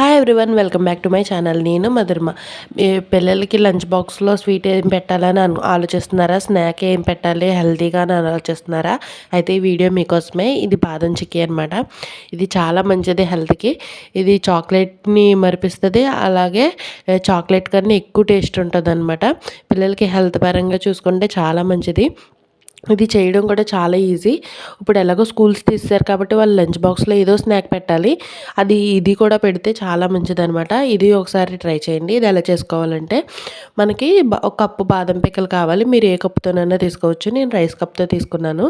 Hi everyone welcome back to my channel నేను మధుర్మ. మీ పిల్లలకి లంచ్ బాక్స్లో స్వీట్ ఏం పెట్టాలని అను ఆలోచిస్తున్నారా? స్నాక్ ఏం పెట్టాలి? హెల్తీగా అని ఆలోచిస్తున్నారా? అయితే ఈ వీడియో మీకోసమే. ఇది బాదం చిక్కీ అనమాట ఇది చాలా మంచిది హెల్త్కి. ఇది చాక్లెట్ని మరిపిస్తుంది. అలాగే చాక్లెట్ కన్నా ఎక్కువ టేస్ట్ ఉంటుంది అనమాట పిల్లలకి హెల్త్ పరంగా చూసుకుంటే చాలా మంచిది. ఇది చేయడం కూడా చాలా ఈజీ. ఇప్పుడు ఎలాగో స్కూల్స్ తీస్తారు కాబట్టి వాళ్ళు లంచ్ బాక్స్లో ఏదో స్నాక్ పెట్టాలి. అది ఇది కూడా పెడితే చాలా మంచిది అనమాట ఇది ఒకసారి ట్రై చేయండి. ఇది ఎలా చేసుకోవాలంటే మనకి ఒక కప్పు బాదం పిక్కలు కావాలి. మీరు ఏ కప్పుతోనైనా తీసుకోవచ్చు. నేను రైస్ కప్తో తీసుకున్నాను.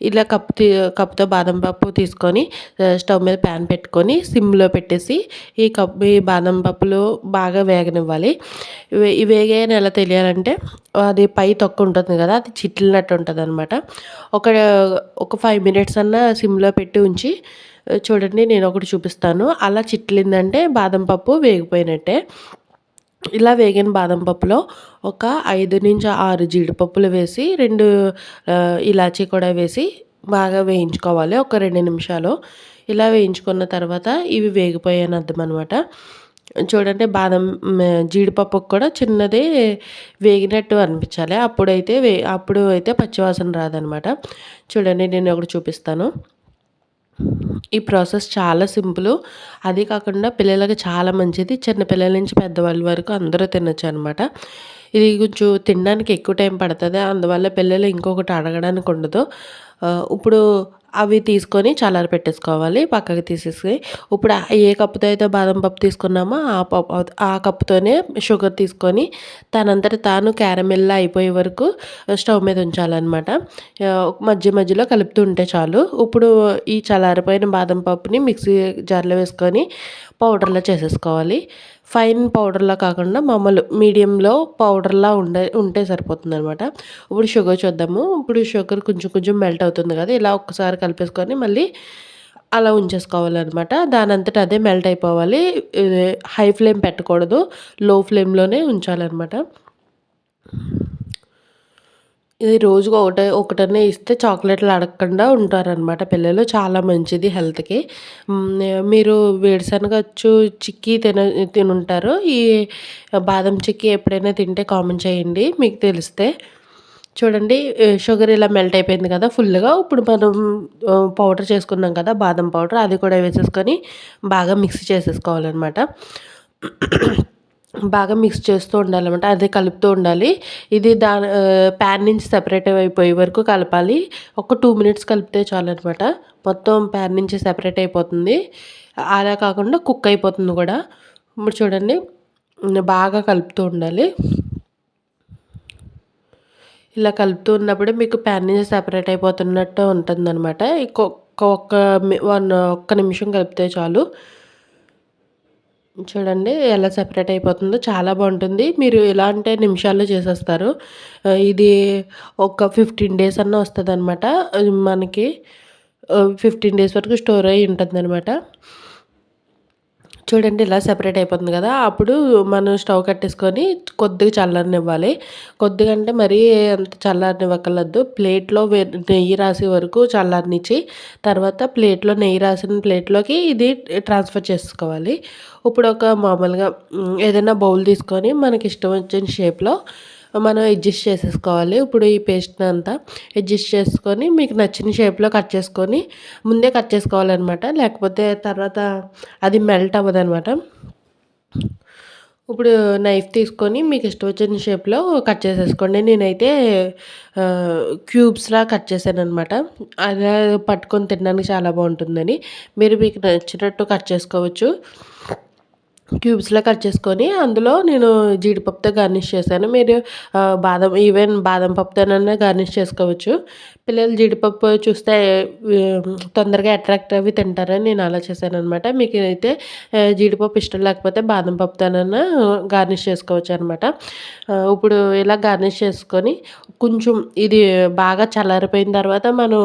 ఇలా కప్ కప్తో బాదం పప్పు తీసుకొని స్టవ్ మీద ప్యాన్ పెట్టుకొని సిమ్లో పెట్టేసి ఈ కప్ ఈ బాదం పప్పులు బాగా వేగనివ్వాలి. ఈ వేగాయని ఎలా తెలియాలంటే అది పై తొక్క ఉంటుంది కదా అది చిట్లినట్టు ఉంటుంది అనమాట ఒక ఒక ఫైవ్ మినిట్స్ అన్న సిమ్లో పెట్టి ఉంచి చూడండి నేను ఒకటి చూపిస్తాను. అలా చిట్లిందంటే బాదం పప్పు వేగిపోయినట్టే. ఇలా వేగిన బాదం పప్పులో ఒక ఐదు నుంచి ఆరు జీడిపప్పులు వేసి రెండు ఇలాచీ కూడా వేసి బాగా వేయించుకోవాలి. ఒక రెండు నిమిషాలు ఇలా వేయించుకున్న తర్వాత ఇవి వేగిపోయాయని అర్థం అనమాట చూడండి బాదం జీడిపప్పుకు కూడా చిన్నది వేగినట్టు అనిపించాలి. అప్పుడైతే వే అప్పుడు అయితే పచ్చివాసన రాదనమాట చూడండి నేను ఒకటి చూపిస్తాను. ఈ ప్రాసెస్ చాలా సింపుల్. అది కాకుండా పిల్లలకి చాలా మంచిది. చిన్న పిల్లల నుంచి పెద్దవాళ్ళ వరకు అందరూ తినచ్చు అనమాట ఇది కొంచెం తినడానికి ఎక్కువ టైం పడుతుంది. అందువల్ల పిల్లలు ఇంకొకటి అడగడానికి ఉండదు. ఇప్పుడు అవి తీసుకొని చల్లార పెట్టేసుకోవాలి పక్కకి తీసేసి. ఇప్పుడు ఏ కప్పుతో అయితే బాదం పప్పు తీసుకున్నామో ఆ పప్పు ఆ కప్పుతోనే షుగర్ తీసుకొని తనంతట తాను క్యారమెల్లా అయిపోయే వరకు స్టవ్ మీద ఉంచాలన్నమాట. మధ్య మధ్యలో కలుపుతూ ఉంటే చాలు. ఇప్పుడు ఈ చల్లారిపోయిన బాదం పప్పుని మిక్సీ జార్లో వేసుకొని పౌడర్లో చేసేసుకోవాలి. ఫైన్ పౌడర్లా కాకుండా మామూలు మీడియంలో పౌడర్లా ఉండే ఉంటే సరిపోతుంది అనమాట ఇప్పుడు షుగర్ చూద్దాము. ఇప్పుడు షుగర్ కొంచెం కొంచెం మెల్ట్ అవుతుంది కదా ఇలా ఒక్కసారి కలిపేసుకొని మళ్ళీ అలా ఉంచేసుకోవాలన్నమాట. దాని అంతటా అదే మెల్ట్ అయిపోవాలి. హై ఫ్లేమ్ పెట్టకూడదు. లో ఫ్లేమ్లోనే ఉంచాలన్నమాట. ఇది రోజుకు ఒకటే ఒకటనే ఇస్తే చాక్లెట్లు అడగకుండా ఉంటారనమాట పిల్లలు చాలా మంచిది హెల్త్కి. మీరు వేరుశనగ అచ్చు చిక్కీ తిన తినుంటారు. ఈ బాదం చిక్కీ ఎప్పుడైనా తింటే కామెంట్ చేయండి మీకు తెలిస్తే. చూడండి షుగర్ ఇలా మెల్ట్ అయిపోయింది కదా ఫుల్గా. ఇప్పుడు మనం పౌడర్ చేసుకున్నాం కదా బాదం పౌడర్ అది కూడా వేసేసుకొని బాగా మిక్స్ చేసేసుకోవాలన్నమాట. బాగా మిక్స్ చేస్తూ ఉండాలన్నమాట. అదే కలుపుతూ ఉండాలి. ఇది దా ప్యాన్ నుంచి సెపరేట్ అయిపోయే వరకు కలపాలి. ఒక టూ మినిట్స్ కలిపితే చాలు అనమాట మొత్తం ప్యాన్ నుంచి సెపరేట్ అయిపోతుంది. అలా కాకుండా కుక్ అయిపోతుంది కూడా. ఇప్పుడు చూడండి. బాగా కలుపుతూ ఉండాలి. ఇలా కలుపుతూ ఉన్నప్పుడే మీకు ప్యాన్ నుంచి సెపరేట్ అయిపోతున్నట్టు ఉంటుందన్నమాట. ఒక్క ఒక్క వన్ ఒక్క నిమిషం కలిపితే చాలు. చూడండి ఎలా సెపరేట్ అయిపోతుందో చాలా బాగుంటుంది. మీరు ఎలా అంటే నిమిషాల్లో చేసేస్తారు. ఇది ఒక ఫిఫ్టీన్ డేస్ అన్న వస్తుంది అనమాట మనకి ఫిఫ్టీన్ డేస్ వరకు స్టోర్ అయి ఉంటుంది అనమాట చూడండి ఇలా సెపరేట్ అయిపోతుంది కదా. అప్పుడు మనం స్టవ్ కట్టేసుకొని కొద్దిగా చల్లనివ్వాలి కొద్దిగా అంటే మరీ అంత చల్లనివ్వకలద్దు ప్లేట్లో నెయ్యి రాసే వరకు చల్లనిచ్చి తర్వాత ప్లేట్లో నెయ్యి రాసిన ప్లేట్లోకి ఇది ట్రాన్స్ఫర్ చేసుకోవాలి. ఇప్పుడు ఒక మామూలుగా ఏదైనా బౌల్ తీసుకొని మనకి ఇష్టం వచ్చిన షేప్లో మనం అడ్జస్ట్ చేసేసుకోవాలి. ఇప్పుడు ఈ పేస్ట్ని అంతా అడ్జస్ట్ చేసుకొని మీకు నచ్చిన షేప్లో కట్ చేసుకొని ముందే కట్ చేసుకోవాలన్నమాట. లేకపోతే తర్వాత అది మెల్ట్ అవ్వదు అనమాట ఇప్పుడు నైఫ్ తీసుకొని మీకు ఇష్టం వచ్చిన షేప్లో కట్ చేసేసుకోండి. నేనైతే క్యూబ్స్లా కట్ చేశాను అనమాట అలా పట్టుకొని తినడానికి చాలా బాగుంటుందని. మీరు మీకు నచ్చినట్టు కట్ చేసుకోవచ్చు. క్యూబ్స్లో కట్ చేసుకొని అందులో నేను జీడిపప్పుతో గార్నిష్ చేశాను. మీరు బాదం ఈవెన్ బాదం పప్పుతోనైనా గార్నిష్ చేసుకోవచ్చు. పిల్లలు జీడిపప్పు చూస్తే తొందరగా అట్రాక్ట్ అవి తింటారని నేను అలా చేశాను అనమాట మీకు అయితే జీడిపప్పు ఇష్టం లేకపోతే బాదం పప్పుతోనైనా గార్నిష్ చేసుకోవచ్చు అనమాట ఇప్పుడు ఇలా గార్నిష్ చేసుకొని కొంచెం ఇది బాగా చల్లారిపోయిన తర్వాత మనం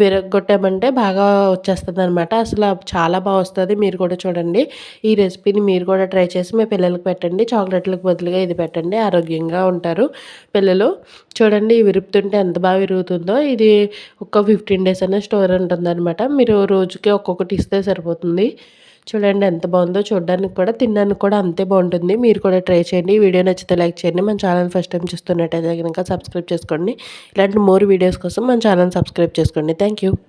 విరగొట్టామంటే బాగా వచ్చేస్తుంది అనమాట అసలు చాలా బాగా వస్తుంది. మీరు కూడా చూడండి. ఈ రెసిపీ రెసిపీని మీరు కూడా ట్రై చేసి మీ పిల్లలకు పెట్టండి. చాక్లెట్లకు బదులుగా ఇది పెట్టండి. ఆరోగ్యంగా ఉంటారు పిల్లలు. చూడండి విరుపుతుంటే ఎంత బాగా విరుగుతుందో. ఇది ఒక ఫిఫ్టీన్ డేస్ అనే స్టోర్ ఉంటుందన్నమాట. మీరు రోజుకి ఒక్కొక్కటి ఇస్తే సరిపోతుంది. చూడండి ఎంత బాగుందో. చూడడానికి కూడా తినడానికి కూడా అంతే బాగుంటుంది. మీరు కూడా ట్రై చేయండి. ఈ వీడియో నచ్చితే లైక్ చేయండి. మన ఛానల్ ఫస్ట్ టైం చూస్తున్నట్టయితే కనుక సబ్స్క్రైబ్ చేసుకోండి. ఇలాంటి మోర్ వీడియోస్ కోసం మన ఛానల్ సబ్స్క్రైబ్ చేసుకోండి. Thank you